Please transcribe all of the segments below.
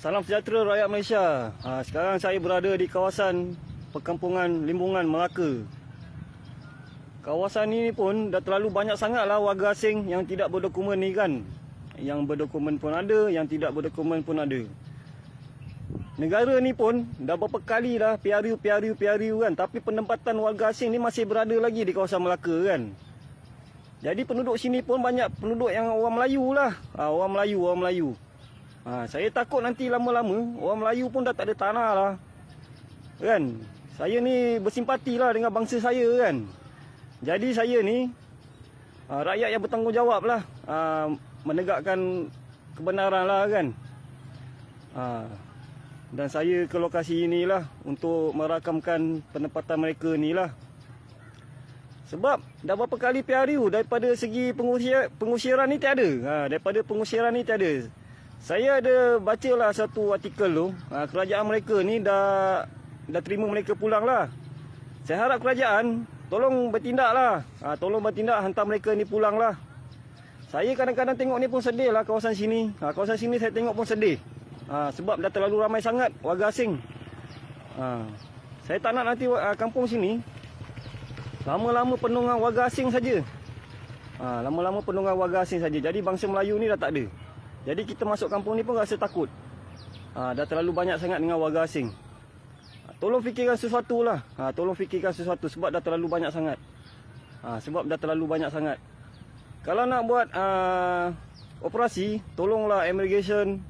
Salam sejahtera rakyat Malaysia. Ha, sekarang saya berada di kawasan perkampungan Limbungan Melaka. Kawasan ini pun dah terlalu banyak sangatlah warga asing yang tidak berdokumen ni kan. Yang berdokumen pun ada, yang tidak berdokumen pun ada. Negara ni pun dah berapa kali dah PRU, PRU, PRU kan. Tapi penempatan warga asing ni masih berada lagi di kawasan Melaka kan. Jadi penduduk sini pun banyak penduduk yang orang Melayu lah. Ha, orang Melayu, orang Melayu. Ha, saya takut nanti lama-lama orang Melayu pun dah tak ada tanah lah. Kan? Saya ni bersimpati lah dengan bangsa saya kan. Jadi saya ni ha, rakyat yang bertanggungjawab lah. Ha, menegakkan kebenaran lah kan. Ha, dan saya ke lokasi inilah untuk merakamkan penempatan mereka ni lah. Sebab dah berapa kali PRU daripada segi pengusir, pengusiran ni tiada. Ha, daripada pengusiran ni tiada. Saya ada bacalah satu artikel tu. Ha, kerajaan mereka ni dah dah terima mereka pulang lah. Saya harap kerajaan tolong bertindak lah. Ha, tolong bertindak hantar mereka ni pulang lah. Saya kadang-kadang tengok ni pun sedih lah kawasan sini. Ha, kawasan sini saya tengok pun sedih. Sebab dah terlalu ramai sangat warga asing. Saya tak nak nanti kampung sini Lama-lama penuh dengan warga asing saja. Lama-lama penuh dengan warga asing saja. Jadi bangsa Melayu ni dah tak ada. Jadi kita masuk kampung ni pun rasa takut. Ha, dah terlalu banyak sangat dengan warga asing. Ha, tolong fikirkan sesuatu lah. Ha, tolong fikirkan sesuatu sebab dah terlalu banyak sangat. Ha, sebab dah terlalu banyak sangat. Kalau nak buat uh, operasi, tolonglah immigration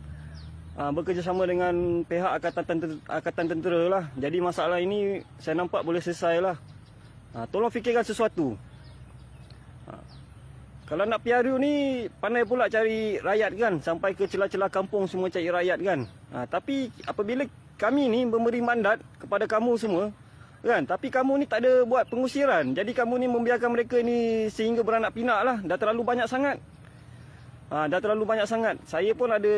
uh, bekerjasama dengan pihak Angkatan Tentera, Angkatan Tentera lah. Jadi masalah ini saya nampak boleh selesai lah. Ha, tolong fikirkan sesuatu. Ha, kalau nak PRU ni pandai pula cari rakyat kan sampai ke celah-celah kampung semua cari rakyat kan. Ha, tapi apabila kami ni memberi mandat kepada kamu semua kan tapi kamu ni tak ada buat pengusiran. Jadi kamu ni membiarkan mereka ni sehingga beranak pinak lah. Dah terlalu banyak sangat. Ha, dah terlalu banyak sangat. Saya pun ada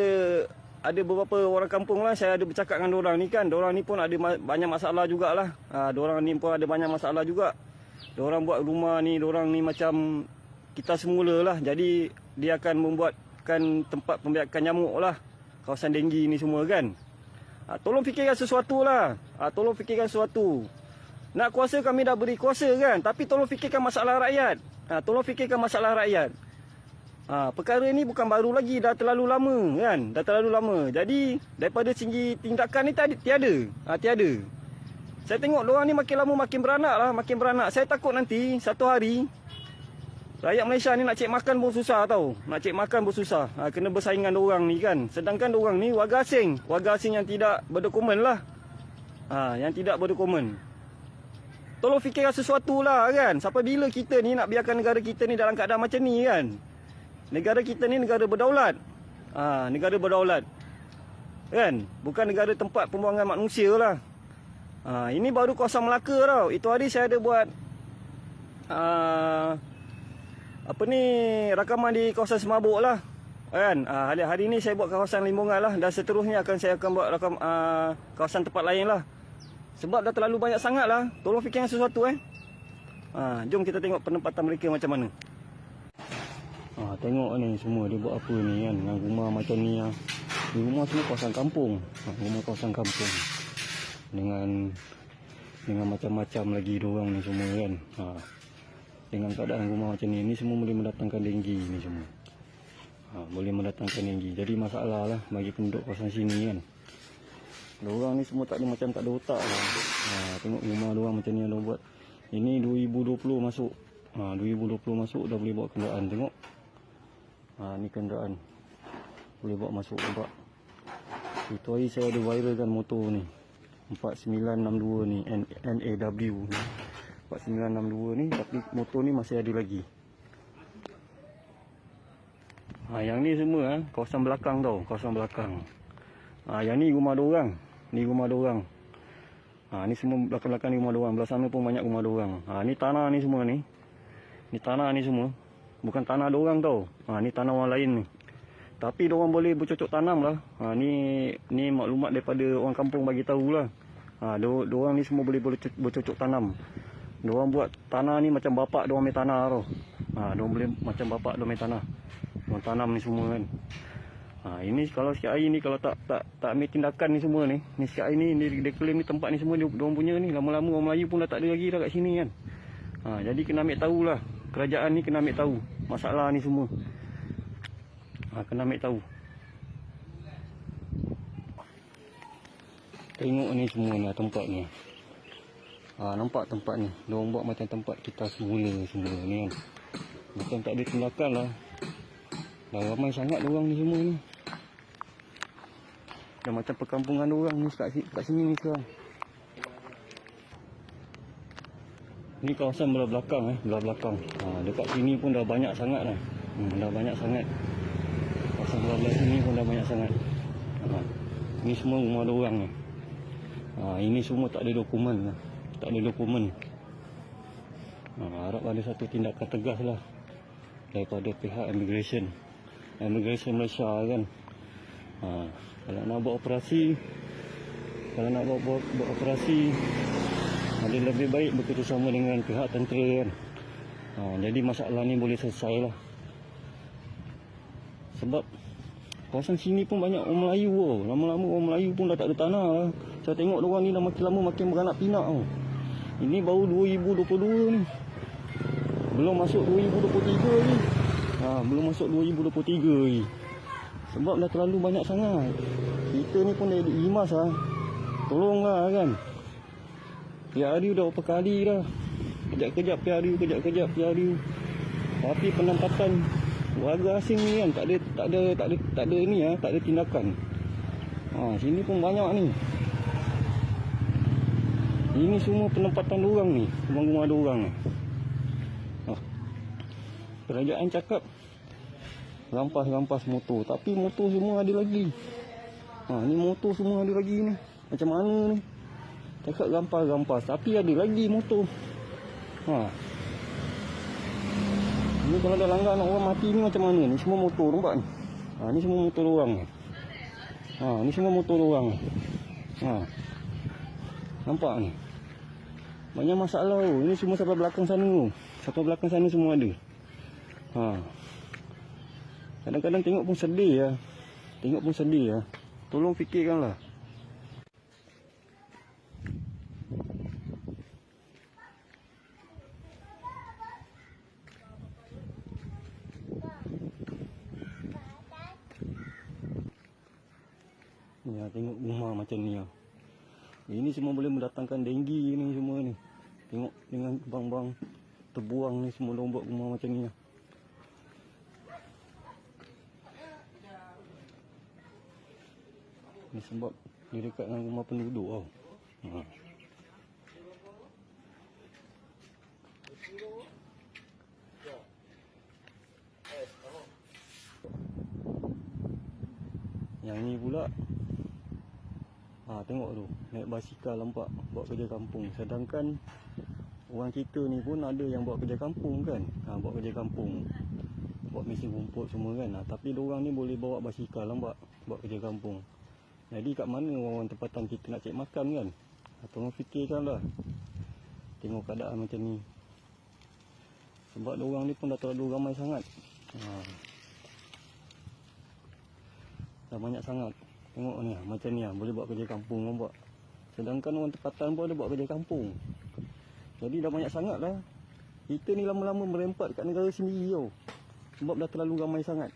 ada beberapa orang kampung lah saya ada bercakap dengan orang ni kan. Orang ni pun ada ma- banyak masalah jugalah. Ha, orang ni pun ada banyak masalah juga. Orang buat rumah ni, orang ni macam kita semula lah. Jadi dia akan membuatkan tempat pembiakan nyamuk lah. Kawasan denggi ni semua kan. Ha, tolong fikirkan sesuatu lah. Ha, tolong fikirkan sesuatu. Nak kuasa kami dah beri kuasa kan. Tapi tolong fikirkan masalah rakyat. Ha, tolong fikirkan masalah rakyat. Ha, perkara ni bukan baru lagi. Dah terlalu lama kan. Dah terlalu lama. Jadi daripada segi tindakan ni tadi tiada. Ha, tiada. Saya tengok orang ni makin lama makin beranak lah. Makin beranak. Saya takut nanti satu hari. Rakyat Malaysia ni nak cek makan pun susah tau. Nak cek makan pun susah. Ha, kena bersaingan orang ni kan. Sedangkan orang ni warga asing. Warga asing yang tidak berdokumen lah. Ha, yang tidak berdokumen. Tolong fikirkan sesuatu lah kan. Sampai bila kita ni nak biarkan negara kita ni dalam keadaan macam ni kan. Negara kita ni negara berdaulat. Ha, negara berdaulat. Kan? Bukan negara tempat pembuangan manusia lah. Ha, ini baru kawasan Melaka tau. Itu hari saya ada buat uh, apa ni rakaman di kawasan Semabuk lah. Kan? Uh, hari, hari ni saya buat kawasan Limbungan lah dan seterusnya akan saya akan buat rakam uh, kawasan tempat lain lah. Sebab dah terlalu banyak sangat lah. Tolong fikirkan sesuatu eh. Ha, jom kita tengok penempatan mereka macam mana. Ha, tengok ni semua dia buat apa ni kan. Dengan rumah macam ni. Di rumah semua kawasan kampung. Rumah kawasan kampung. Dengan dengan macam-macam lagi orang ni semua kan. Ha. Dengan keadaan rumah macam ni. Ni semua boleh mendatangkan denggi ni semua. Ha, boleh mendatangkan denggi. Jadi masalah lah bagi penduduk kawasan sini kan. Orang ni semua tak ada macam tak ada otak lah. Ha, tengok rumah orang macam ni orang buat. Ini 2020 masuk. Ha, 2020 masuk dah boleh bawa kenderaan. Tengok. Ha, ni kenderaan. Boleh bawa masuk nampak. Itu hari saya ada viralkan motor ni. 4962 ni. N NAW ni. 4962 ni. Tapi motor ni masih ada lagi. Ha, yang ni semua eh, kawasan belakang tau. Kawasan belakang. Ha, yang ni rumah ada orang. Ni rumah ada orang. Ha, ni semua belakang-belakang ni rumah ada orang. Belah sana pun banyak rumah ada orang. Ha, ni tanah ni semua ni. Ni tanah ni semua. Bukan tanah ada orang tau. Ha, ni tanah orang lain ni. Tapi orang boleh bercocok tanam lah. Ha, ni ni maklumat daripada orang kampung bagi tahu lah. Ha, orang ni semua boleh bercocok tanam. Orang buat tanah ni macam bapak orang main tanah tau. Ha, orang boleh macam bapak orang main tanah. Orang tanam ni semua kan. Ha, ini kalau sikit hari ni kalau tak tak tak ambil tindakan ni semua ni. Ni sikit hari ni dia, dia claim ni tempat ni semua dia, dia orang punya ni. Lama-lama orang Melayu pun dah tak ada lagi dah kat sini kan. Ha, jadi kena ambil tahulah. Kerajaan ni kena ambil tahu masalah ni semua. Ha, kena ambil tahu. Tengok ni semua ni tempat ni. Ha, nampak tempat ni. Dia orang buat macam tempat kita semula semua ni kan. Macam tak ada tindakan lah. Dah ramai sangat orang ni semua ni. Dah macam perkampungan orang ni kat, kat sini ni sekarang. Ni kawasan belah belakang eh, belah belakang. Ha, dekat sini pun dah banyak sangat dah. Hmm, dah banyak sangat. Kawasan belah belah sini pun dah banyak sangat. Ha, ni semua rumah ada orang ni. Ha, ini semua tak ada dokumen lah. Tak ada dokumen. Ha, harap ada satu tindakan tegas lah daripada pihak immigration. Immigration Malaysia kan. Ha, kalau nak buat operasi, kalau nak buat, buat, buat operasi, ada lebih baik bekerjasama dengan pihak tentera kan. Ha, jadi masalah ni boleh selesai lah. Sebab kawasan sini pun banyak orang Melayu tau. Lama-lama orang Melayu pun dah tak ada tanah lah. Saya tengok orang ni dah makin lama makin beranak pinak tau. Ini baru 2022 ni. Belum masuk 2023 ni. Ha, belum masuk 2023 ni. Sebab dah terlalu banyak sangat. Kita ni pun dah limas lah. Tolonglah kan. PRU dah berapa kali dah. Kejap-kejap PRU, kejap-kejap PRU. Tapi penempatan warga asing ni kan tak ada tak ada tak ada tak ada ni ah, tak ada tindakan. Ha, sini pun banyak ni. Ini semua penempatan orang ni, rumah-rumah ada orang ni. Ha. Kerajaan cakap rampas-rampas motor, tapi motor semua ada lagi. Ha, ni motor semua ada lagi ni. Macam mana ni? Cakap rampas-rampas, tapi ada lagi motor. Ha. Ni kalau ada langgar nak orang mati ni macam mana ni? Semua motor nampak ni. Ha, ni semua motor orang ni. Ha, ni semua motor orang ni. Ha. Nampak ni. Banyak masalah tu. Ini semua sampai belakang sana tu. Sampai belakang sana semua ada. Ha. Kadang-kadang tengok pun sedih ya. Tengok pun sedih ya. Tolong fikirkanlah. Ya, tengok rumah macam ni ya. Ini semua boleh mendatangkan denggi ni semua ni. Tengok dengan bang-bang terbuang ni semua buat rumah macam ni ya. Ni sebab dia dekat dengan rumah penduduk tau. Ha. Yang ni pula Ha tengok tu naik basikal nampak buat kerja kampung sedangkan orang kita ni pun ada yang buat kerja kampung kan. Ha buat kerja kampung. Buat mesin rumput semua kan. Ha, tapi orang ni boleh bawa basikal nampak buat kerja kampung. Jadi kat mana orang-orang tempatan kita nak cek makan kan? Ha, tolong fikirkanlah. Tengok keadaan macam ni. Sebab orang ni pun dah terlalu ramai sangat. Ha. Dah banyak sangat. Tengok ni macam ni ah boleh buat kerja kampung orang buat. Sedangkan orang tempatan pun ada buat kerja kampung. Jadi dah banyak sangat lah. Kita ni lama-lama merempat kat negara sendiri tau. Sebab dah terlalu ramai sangat.